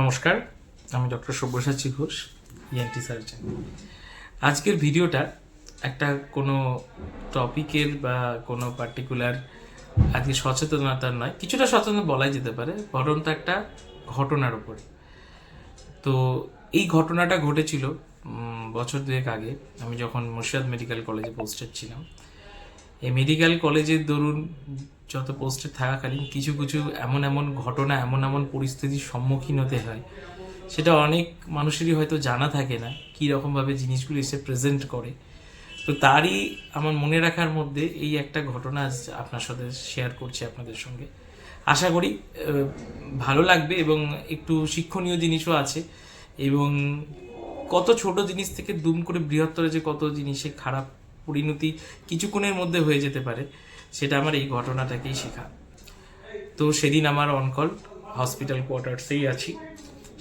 নমস্কার, আমি doctor Sabyasachi Ghosh ENT surgeon আজকের ভিডিওটা একটা কোনো টপিকের বা কোনো পার্টিকুলার আজকে সচেতনতার নয়, কিছুটা সচেতন বলাই যেতে পারে ঘটনাটা একটা ঘটনার উপরে। তো এই ঘটনাটা ঘটেছিল বছর দুয়েক আগে। আমি যখন মুর্শিদাবাদ মেডিকেল কলেজে পোস্টেড ছিলাম। এই মেডিকেল কলেজের দরুন যত পোস্টে থাকাকালীন কিছু কিছু এমন এমন ঘটনা, এমন এমন পরিস্থিতির সম্মুখীন হতে হয়। সেটা অনেক মানুষেরই হয়তো জানা থাকে না কী রকমভাবে জিনিসগুলো এসে প্রেজেন্ট করে। তো তারই আমার মনে রাখার মধ্যে এই একটা ঘটনা আজ আপনার সাথে শেয়ার করছি আপনাদের সঙ্গে। আশা করি ভালো লাগবে এবং একটু শিক্ষণীয় জিনিসও আছে এবং কত ছোট জিনিস থেকে দুম করে বৃহত্তর যে কত জিনিসে খারাপ পরিণতি কিছুক্ষণের মধ্যে হয়ে যেতে পারে। সেটা আমার এই ঘটনাটাকেই শেখা। তো সেদিন আমার অনকল হসপিটাল কোয়ার্টার্সেই আছি।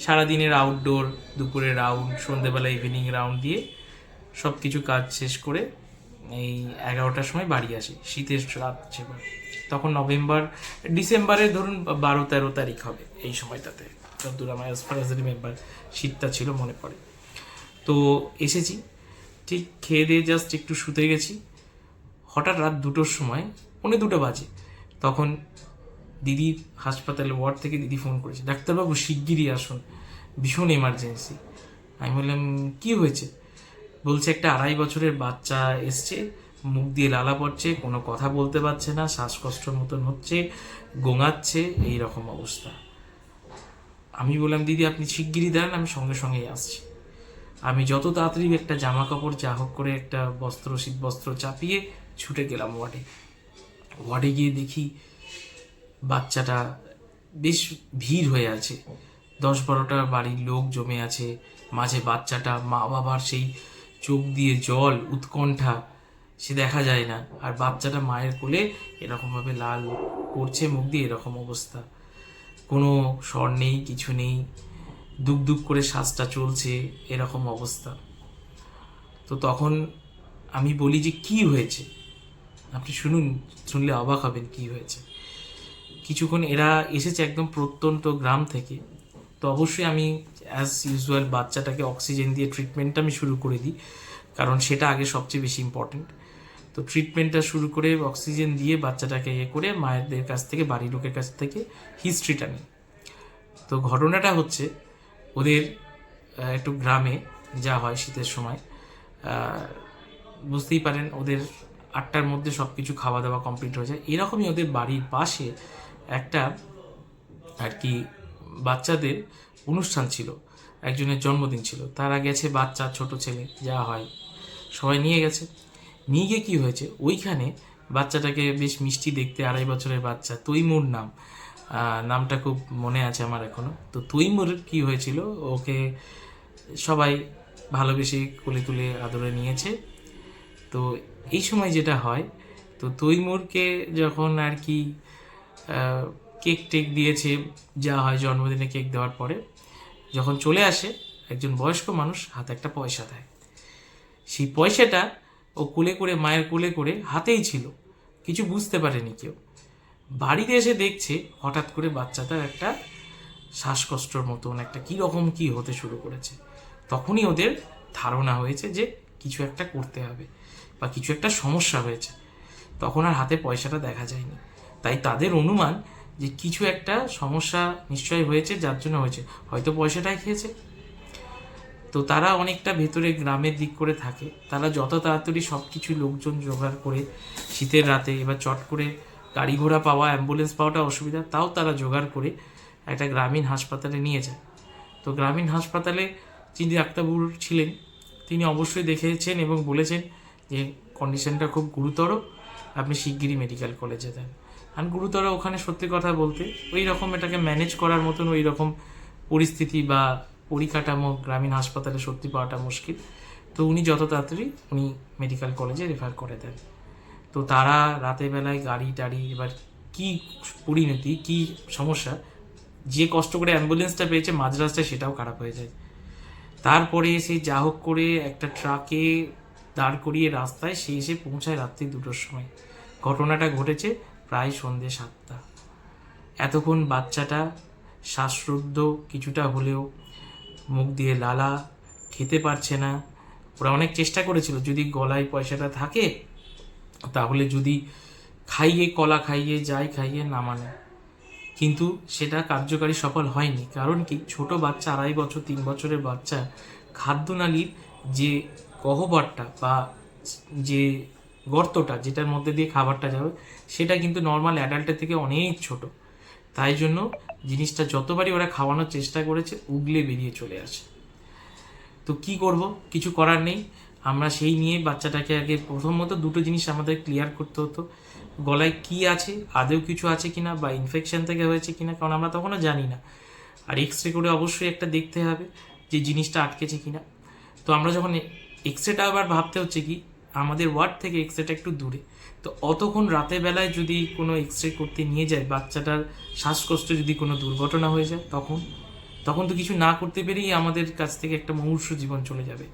সারাদিনের আউটডোর দুপুরে রাউন্ড সন্ধেবেলা ইভিনিং রাউন্ড দিয়ে সব কিছু কাজ শেষ করে এই এগারোটার সময় বাড়ি আসি, শীতের রাত ছিল তখন নভেম্বর, ডিসেম্বরের ধরুন বারো তেরো তারিখ হবে এই সময়টাতে। যতদূর আমার অ্যাজ ফার অ্যাজ রিমেম্বার শীতটা ছিল মনে পড়ে। তো এসেছি, ঠিক খেয়ে দিয়ে জাস্ট একটু শুতে গেছি। হঠাৎ রাত দুটোর সময়, পৌনে দুটো বাজে, তখন দিদি হাসপাতালে ওয়ার্ড থেকে দিদি ফোন করেছে, ডাক্তারবাবু, শিগগিরই আসুন, ভীষণ এমার্জেন্সি আমি বললাম, কি হয়েছে? বলছে, একটা আড়াই বছরের বাচ্চা এসছে, মুখ দিয়ে লালা পড়ছে, কোনো কথা বলতে পারছে না, শ্বাসকষ্টর মতন হচ্ছে, গোঙাচ্ছে এই রকম অবস্থা. আমি বললাম, দিদি, আপনি শিগগিরই দেন আমি সঙ্গে সঙ্গেই আসছি। আমি যত তাড়াতাড়ি একটা জামা কাপড় যা হোক করে একটা বস্ত্র শীত বস্ত্র চাপিয়ে ছুটে গেলাম ওয়ার্ডে। ওয়ার্ডে গিয়ে দেখি বাচ্চাটা বেশ ভিড় হয়ে আছে। দশ বারোটা বাড়ির লোক জমে আছে। মাঝে বাচ্চাটা মা বাবার সেই চোখ দিয়ে জল, উৎকণ্ঠা, সে দেখা যায় না। আর বাচ্চাটা মায়ের কোলে এরকমভাবে লাল করছে মুখ দিয়ে এরকম অবস্থা। কোনো স্বর নেই, কিছু নেই। দুক করে শ্বাসটা চলছে, এরকম অবস্থা। তো তখন আমি বলি যে, কি হয়েছে? আপনি শুনুন, শুনলে অবাক হবেন কি হয়েছে। কিছুক্ষণ এরা এসেছে একদম প্রত্যন্ত গ্রাম থেকে। তো অবশ্যই আমি অ্যাজ ইউজুয়াল বাচ্চাটাকে অক্সিজেন দিয়ে ট্রিটমেন্টটা আমি শুরু করে দিই, কারণ সেটা আগে সবচেয়ে বেশি ইম্পর্টেন্ট তো ট্রিটমেন্টটা শুরু করে অক্সিজেন দিয়ে বাচ্চাটাকে ইয়ে করে মায়েদের কাছ থেকে, বাড়ির লোকের কাছ থেকে হিস্ট্রিটা নিই। তো ঘটনাটা হচ্ছে, ওদের একটু গ্রামে যা হয় শীতের সময় বুঝতেই পারেন ওদের আটটার মধ্যে সব কিছু খাওয়া দাওয়া কমপ্লিট হয়ে যায়। এরকমই ওদের বাড়ির পাশে একটা আর কি বাচ্চাদের অনুষ্ঠান ছিল, একজনের জন্মদিন ছিল। তারা গেছে বাচ্চা, ছোট ছেলে, যা হয়। সবাই নিয়ে গেছে। নিয়ে গিয়ে কী হয়েছে? ওইখানে বাচ্চাটাকে বেশ মিষ্টি দেখতে, আড়াই বছরের বাচ্চা, তৈমুর নাম। নামটা খুব মনে আছে আমার এখনও তো তৈমুর কি হয়েছিল? ওকে সবাই ভালোবেসে কোলে তুলে আদরে নিয়েছে। তো এই সময় যেটা হয়, তো তৈমুরকে যখন আর কি কেক টেক দিয়েছে, যা হয় জন্মদিনে কেক দেওয়ার পরে, যখন চলে আসে, একজন বয়স্ক মানুষ হাতে একটা পয়সা দেয়। সেই পয়সাটা ও কোলে করে, মায়ের কোলে করে হাতেই ছিল। কিছু বুঝতে পারেনি কেউ। বাড়িতে এসে দেখছে, হঠাৎ করে বাচ্চাটার একটা শ্বাসকষ্টর মতন, একটা কী রকম কী হতে শুরু করেছে। তখনই ওদের ধারণা হয়েছে যে কিছু একটা করতে হবে। বা কিছু একটা সমস্যা হয়েছে, তখন আর হাতে পয়সাটা দেখা যায়নি। তাই তাদের অনুমান যে কিছু একটা সমস্যা নিশ্চয়ই হয়েছে, যার জন্য হয়েছে। হয়তো পয়সাটাই খেয়েছে। তো তারা অনেকটা ভেতরে গ্রামের দিক করে থাকে। তারা যত তাড়াতাড়ি সব কিছু লোকজন জোগাড় করে শীতের রাতে এবার চট করে গাড়ি ঘোড়া পাওয়া, অ্যাম্বুলেন্স পাওয়াটা অসুবিধা, তাও তারা জোগাড় করে একটা গ্রামীণ হাসপাতালে নিয়ে যায়। তো গ্রামীণ হাসপাতালে যিনি ডাক্তারবাবু ছিলেন, তিনি অবশ্যই দেখেছেন এবং বলেছেন যে কন্ডিশনটা খুব গুরুতর, আপনি শিগগিরই মেডিকেল কলেজে দেন আর গুরুতর ওখানে সত্যি কথা বলতে, ওই রকম এটাকে ম্যানেজ করার মতন ওই রকম পরিস্থিতি বা পরিকাঠামো গ্রামীণ হাসপাতালে সত্যি পাওয়াটা মুশকিল। তো উনি যত তাড়াতাড়ি উনি মেডিকেল কলেজে রেফার করে দেন। তো তারা রাতের বেলায় গাড়ি টাড়ি এবার কি পরিণতি, কি সমস্যা, যে কষ্ট করে অ্যাম্বুলেন্সটা পেয়েছে, মাঝ রাস্তায় সেটাও খারাপ হয়ে যায়। তারপরে সেই যা হোক করে একটা ট্রাকে দাঁড় করিয়ে রাস্তায় সে এসে পৌঁছায় রাত্রি দুটোর সময়। ঘটনাটা ঘটেছে প্রায় সন্ধে সাতটা। এতক্ষণ বাচ্চাটা শ্বাসরুদ্ধ, কিছুটা হলেও মুখ দিয়ে লালা, খেতে পারছে না। ওরা অনেক চেষ্টা করেছিল, যদি গলায় পয়সাটা থাকে, তাহলে যদি খাইয়ে, কলা খাইয়ে, যাই খাইয়ে নামানো কিন্তু সেটা কার্যকারী সফল হয়নি, কারণ কি? ছোট বাচ্চা, আড়াই বছর, তিন বছরের বাচ্চা, খাদ্যনালীর যে গহ্বরটা বা যে গর্তটা যেটার মধ্যে দিয়ে খাবারটা যাবে, সেটা কিন্তু নর্মাল অ্যাডাল্টের থেকে অনেক ছোট। তাই জন্য জিনিসটা যতবারই ওরা খাওয়ানোর চেষ্টা করেছে, উগলে বেরিয়ে চলে আসে। তো কি করব? কিছু করার নেই। আমরা সেই নিয়ে বাচ্চাটাকে আগে প্রথমত দুটো জিনিস আমাদের ক্লিয়ার করতে হতো। গলায় কি আছে আদেও কিছু আছে কিনা বা ইনফেকশন থেকে হয়েছে কিনা, কারণ আমরা তখনও জানি না। আর এক্স রে করে অবশ্যই একটা দেখতে হবে যে জিনিসটা আটকেছে কিনা। তো আমরা যখন এক্স রেটা আবার ভাবতে হচ্ছে কি? আমাদের ওয়ার্ড থেকে এক্স রেটা একটু দূরে। তো অতক্ষণ রাতের বেলায় যদি কোনো এক্স রে করতে নিয়ে যায়, বাচ্চাটার শ্বাসকষ্ট যদি কোনো দুর্ঘটনা হয়ে যায়, তখন তখন তো কিছু না করতে পেরেই আমাদের কাছ থেকে একটা মুমূর্ষ জীবন চলে যাবে।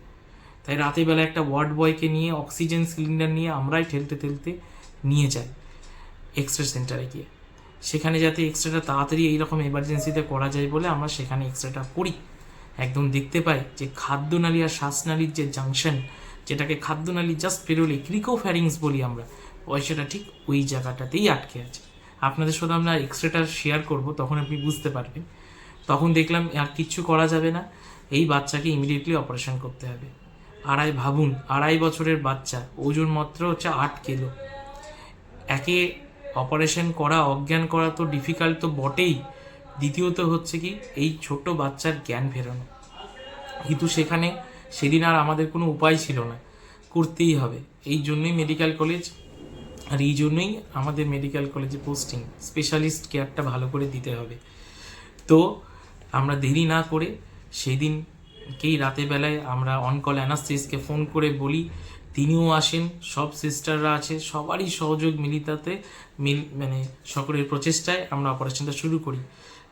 তাই রাতের বেলা একটা ওয়ার্ড বয়কে নিয়ে অক্সিজেন সিলিন্ডার নিয়ে আমরাই ঠেলতে ঠেলতে নিয়ে যাই এক্স রে সেন্টারে গিয়ে। সেখানে যাতে এক্স রেটা তাড়াতাড়ি এইরকম এমার্জেন্সিতে করা যায় বলে আমরা সেখানে এক্স রেটা করি। একদম দেখতে পাই যে খাদ্যনালী আর শ্বাসনালীর যে জাংশন যেটাকে খাদ্যনালী জাস্ট পেরোলে ক্রিকোফ্যারিংস বলি আমরা পয়সাটা ঠিক ওই জায়গাটাতেই আটকে আছে। আপনাদের সাথে আমরা এক্স রেটা শেয়ার করব, তখন আপনি বুঝতে পারবেন। তখন দেখলাম আর কিচ্ছু করা যাবে না, এই বাচ্চাকে ইমিডিয়েটলি অপারেশন করতে হবে। আড়াই, ভাবুন, আড়াই বছরের বাচ্চা, ওজন মাত্র হচ্ছে আট কিলো। একে অপারেশন করা, অজ্ঞান করা তো ডিফিকাল্ট তো বটেই দ্বিতীয়ত হচ্ছে কি, এই ছোট্ট বাচ্চার জ্ঞান ফেরানো। কিন্তু সেখানে সেদিন আর আমাদের কোনো উপায় ছিল না, করতেই হবে। এই জন্যই মেডিকেল কলেজ আর এই জন্যই আমাদের মেডিকেল কলেজে পোস্টিং স্পেশালিস্ট কেয়ারটা ভালো করে দিতে হবে। তো আমরা দেরি না করে সেই দিনকেই রাতের বেলায় আমরা অনকল অ্যানাস্টিসকে ফোন করে বলি তিনিও আসেন, সব সিস্টাররা আছে, সবারই সহযোগ মিলিতাতে মিল মানে সকলের প্রচেষ্টায় আমরা অপারেশনটা শুরু করি।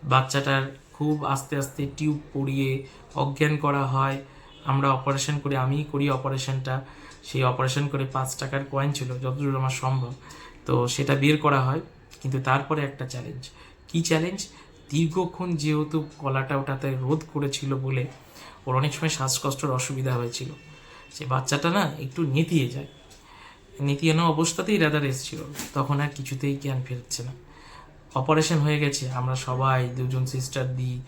বাচ্চাটার খুব আস্তে আস্তে টিউব পরিয়ে অজ্ঞান করা হয়। আমরা অপারেশন করি, আমিই করি অপারেশনটা। সেই অপারেশন করে পাঁচ টাকার কয়েন ছিল, যতদূর আমার সম্ভব। তো সেটা বের করা হয়। কিন্তু তারপরে একটা চ্যালেঞ্জ কি চ্যালেঞ্জ দীর্ঘক্ষণ যেহেতু কলাটা ওটাতে রোধ করেছিল বলে ওর অনেক সময় শ্বাসকষ্টর অসুবিধা হয়েছিল। সে বাচ্চাটা না একটু নেতিয়ে যায়। নেতিয়ানো অবস্থাতেই রাদার এসেছিল। তখন আর কিছুতেই জ্ঞান ফেরছে না। অপারেশন হয়ে গেছে। আমরা সবাই দুজন সিস্টার দিই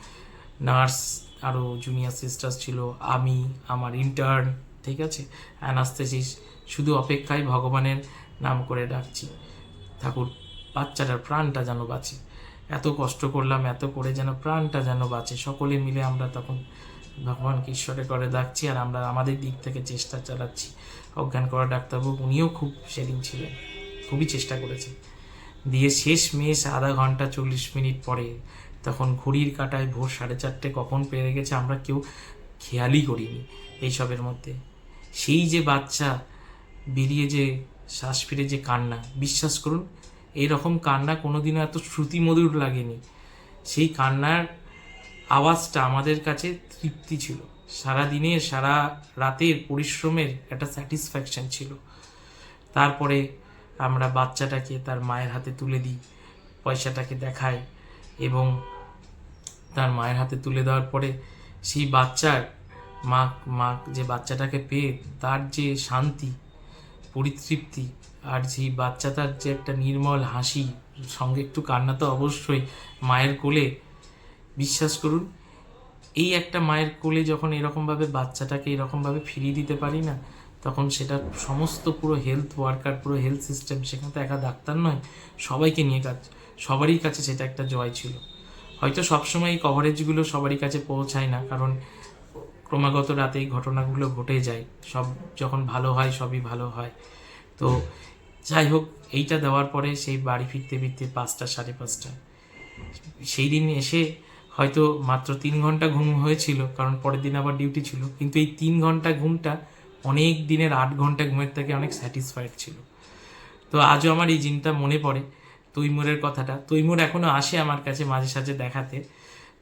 নার্স আরও জুনিয়র সিস্টার ছিল। আমি, আমার ইন্টার্ন, ঠিক আছে? অ্যানাস্থেসিস। শুধু অপেক্ষায় ভগবানের নাম করে ডাকছি। ঠাকুর, বাচ্চাটার প্রাণটা যেন বাঁচে। এত কষ্ট করলাম, এত করে যেন প্রাণটা যেন বাঁচে। সকলে মিলে আমরা তখন ভগবানকে ঈশ্বরে করে ডাকছি আর আমরা আমাদের দিক থেকে চেষ্টা চালাচ্ছি। অজ্ঞান করা ডাক্তারবাবু, উনিও খুব সেদিন ছিলেন, খুবই চেষ্টা করেছেন। দিয়ে শেষ মেশ আধা ঘণ্টা চল্লিশ মিনিট পরে তখন ঘড়ির কাটায় ভোর সাড়ে চারটে কখন পেরে গেছে আমরা কেউ খেয়ালই করিনি এইসবের মধ্যে। সেই যে বাচ্চা বেরিয়ে যে শ্বাস ফিরে যে কান্না, বিশ্বাস করুন, এইরকম কান্না কোনোদিনও এত শ্রুতিমধুর লাগেনি। সেই কান্নার আওয়াজটা আমাদের কাছে তৃপ্তি ছিল। সারা দিনে সারা রাতের পরিশ্রমের একটা স্যাটিসফ্যাকশন ছিল। তারপরে আমরা বাচ্চাটাকে তার মায়ের হাতে তুলে দিই, পয়সাটাকে দেখাই এবং তার মায়ের হাতে তুলে দেওয়ার পরে সেই বাচ্চার মা মা যে বাচ্চাটাকে পেয়ে তার যে শান্তি, পরিতৃপ্তি আর সেই বাচ্চাটার যে একটা নির্মল হাসি, সঙ্গে একটু কান্না তো অবশ্যই মায়ের কোলে বিশ্বাস করুন, এই একটা মায়ের কোলে যখন এরকমভাবে বাচ্চাটাকে এরকমভাবে ফিরিয়ে দিতে পারি না, তখন সেটা সমস্ত পুরো হেলথ ওয়ার্কার পুরো হেলথ সিস্টেম সেখানে তো একা ডাক্তার নয়, সবাইকে নিয়ে কাজ, সবারই কাছে সেটা একটা জয় ছিল। হয়তো সবসময় এই কভারেজগুলো সবারই কাছে পৌঁছায় না, কারণ ক্রমাগত রাতে এই ঘটনাগুলো ঘটে যায়, সব যখন ভালো হয়, সবই ভালো হয়। তো যাই হোক, এইটা দেওয়ার পরে সেই বাড়ি ফিরতে ফিরতে পাঁচটা, সাড়ে পাঁচটা সেই দিন এসে হয়তো মাত্র তিন ঘণ্টা ঘুম হয়েছিল, কারণ পরের দিন আবার ডিউটি ছিল। কিন্তু এই তিন ঘণ্টা ঘুমটা অনেক দিনের আট ঘণ্টা ঘুমের থেকে অনেক স্যাটিসফাইড ছিল। তো আজও আমার এই জিনটা মনে পড়ে তৈমুরের কথাটা। তৈমুর এখনও আসে আমার কাছে মাঝে সাঝে দেখাতে।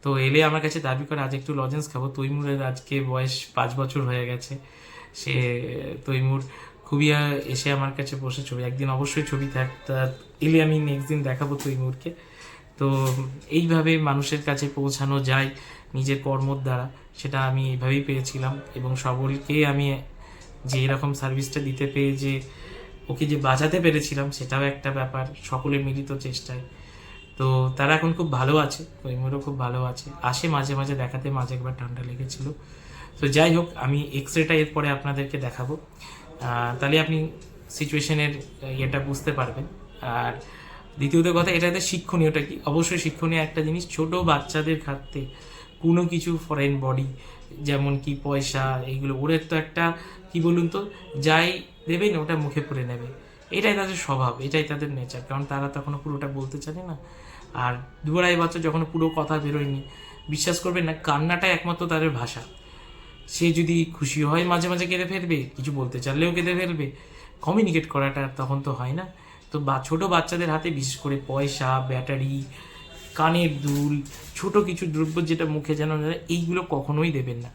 তো এলে আমার কাছে দাবি করে, আজ একটু লজেন্স খাব। তৈমুরের আজকে বয়স পাঁচ বছর হয়ে গেছে। সে, তৈমুর খুবই এসে আমার কাছে বসে ছবি, একদিন অবশ্যই ছবি থাক এলে আমি নেক্সট দিন দেখাবো তৈমুরকে। তো এইভাবে মানুষের কাছে পৌঁছানো যায় নিজের কর্মর দ্বারা। সেটা আমি এইভাবেই পেয়েছিলাম এবং সকলকে আমি যে এরকম সার্ভিসটা দিতে পেয়ে যে ওকে যে বাঁচাতে পেরেছিলাম, সেটাও একটা ব্যাপার সকলের মিলিত চেষ্টায়। তো তারা এখন খুব ভালো আছে কৈমুরও খুব ভালো আছে। আসে মাঝে মাঝে দেখাতে, মাঝে একবার ঠান্ডা লেগেছিল। তো যাই হোক, আমি এক্স রেটা এরপরে আপনাদেরকে দেখাবো। তাহলে আপনি সিচুয়েশনের ইয়েটা বুঝতে পারবেন। আর দ্বিতীয়ত কথা এটাতে শিক্ষণীয়টা কি? অবশ্যই শিক্ষণীয় একটা জিনিস, ছোট বাচ্চাদের খাতে কোনো কিছু ফরেন বডি যেমন কি পয়সা, এইগুলো ওদের তো একটা, কি বলুন তো, যাই দেবেন ওটা মুখে পড়ে নেবে। এটাই তাদের স্বভাব, এটাই তাদের নেচার কারণ তারা তখনও পুরোটা বলতে জানে না। আর দু আড়াই বছর যখন পুরো কথা বেরোয়নি, বিশ্বাস করবেন না কান্নাটা একমাত্র তাদের ভাষা। সে যদি খুশি হয়, মাঝে মাঝে কেঁদে ফেলবে, কিছু বলতে চাইলেও কেঁদে ফেলবে। কমিউনিকেট করাটা তখন তো হয় না। তো বা ছোটো বাচ্চাদের হাতে বিশেষ করে পয়সা, ব্যাটারি, কানের দুল, ছোট কিছু দ্রব্য যেটা মুখে যেন এইগুলো কখনোই দেবেন না।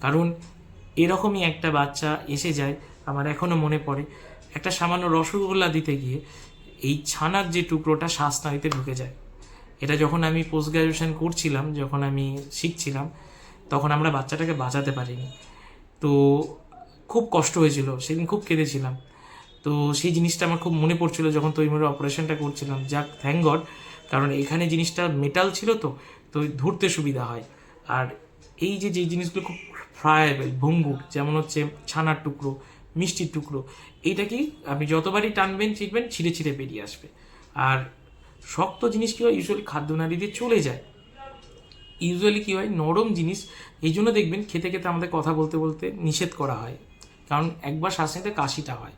কারণ এরকমই একটা বাচ্চা এসে যায়, আমার এখনও মনে পড়ে, একটা সামান্য রসগোল্লা দিতে গিয়ে এই ছানার যে টুকরোটা শ্বাসনালীতে ঢুকে যায়। এটা যখন আমি পোস্ট গ্রাজুয়েশন করছিলাম, যখন আমি শিখছিলাম, তখন আমরা বাচ্চাটাকে বাঁচাতে পারিনি। তো খুব কষ্ট হয়েছিল, সেদিন খুব কেঁদেছিলাম। তো সেই জিনিসটা আমার খুব মনে পড়ছিল যখন তৈমুরের অপারেশনটা করছিলাম। যাক থ্যাংক গড কারণ এখানে জিনিসটা মেটাল ছিল তো তো ধরতে সুবিধা হয়। আর এই যে যে জিনিসগুলো খুব ফ্রায়েবল ভঙ্গুর, যেমন হচ্ছে ছানার টুকরো, মিষ্টির টুকরো এইটা কি আপনি যতবারই টানবেন চিকবেন ছিঁড়ে ছিঁড়ে বেরিয়ে আসবে। আর শক্ত জিনিস কি হয়? ইউজুয়ালি খাদ্যনালী দিয়ে চলে যায়। ইউজুয়ালি কী হয়? নরম জিনিস। এই জন্য দেখবেন খেতে খেতে আমাদের কথা বলতে বলতে নিষেধ করা হয়। কারণ একবার শ্বাস নিতে কাশিটা হয়।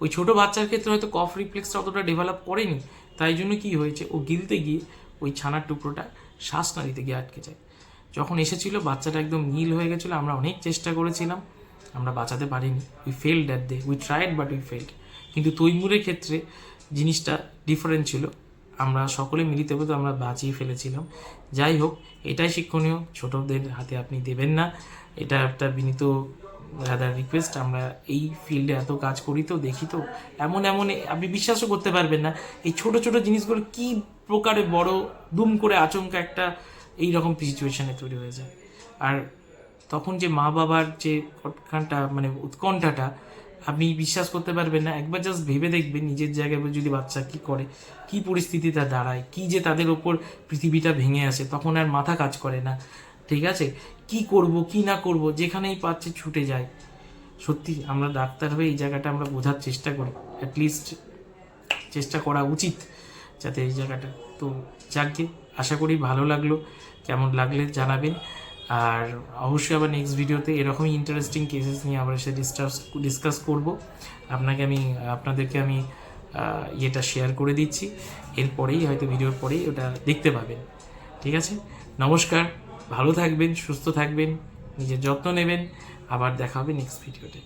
ওই ছোটো বাচ্চার ক্ষেত্রে হয়তো কফ রিফ্লেক্সটা অতটা ডেভেলপ করেনি, তাই জন্য কি হয়েছে, ও গিলতে গিয়ে ওই ছানার টুকরোটা শ্বাস নাড়িতে গিয়ে আটকে যায়। যখন এসেছিল, বাচ্চাটা একদম নীল হয়ে গেছিল, আমরা অনেক চেষ্টা করেছিলাম, আমরা বাঁচাতে পারিনি। We failed that they we tried but we failed কিন্তু তৈমুরের ক্ষেত্রে জিনিসটা ডিফারেন্ট ছিল। আমরা সকলে মিলিত হতে আমরা বাঁচিয়ে ফেলেছিলাম। যাই হোক, এটাই শিক্ষণীয়। ছোটদের হাতে আপনি দেবেন না। এটা একটা বিনীত রাদার রিকোয়েস্ট আমরা এই ফিল্ডে এত কাজ করি তো, দেখি তো, এমন এমন আপনি বিশ্বাসও করতে পারবেন না, এই ছোট ছোট জিনিসগুলো কি প্রকারে বড় দুম করে আচমকা একটা এই রকম সিচুয়েশানে তৈরি হয়ে যায়। আর তখন যে মা বাবার যে উৎকণ্ঠা মানে উৎকণ্ঠাটা, আপনি বিশ্বাস করতে পারবেন না, একবার জাস্ট ভেবে দেখবেন নিজের জায়গায় যদি বাচ্চা কি করে, কি পরিস্থিতিটা দাঁড়ায়, কি যে তাদের ওপর পৃথিবীটা ভেঙে আসে, তখন আর মাথা কাজ করে না। ঠিক আছে? কি করব, কি না করব, যেখানেই পাচ্ছে ছুটে যায় সত্যি, আমরা ডাক্তার হয়ে এই জায়গাটা আমরা বোঝার চেষ্টা করি। অ্যাটলিস্ট চেষ্টা করা উচিত যাতে এই জায়গাটা। তো যাকে আশা করি ভালো লাগল। কেমন লাগলে জানাবেন। আর অবশ্যই আবার নেক্সট ভিডিওতে এরকমই ইন্টারেস্টিং কেসেস নিয়ে আবার এসে ডিসকাস ডিসকাস করব। আপনাকে আমি, আপনাদেরকে আমি ইয়েটা শেয়ার করে দিচ্ছি। এরপরেই হয়তো ভিডিওর পরেই ওটা দেখতে পাবেন। ঠিক আছে? নমস্কার। ভালো থাকবেন সুস্থ থাকবেন নিজের যত্ন নেবেন। আবার দেখা হবে নেক্সট ভিডিওতে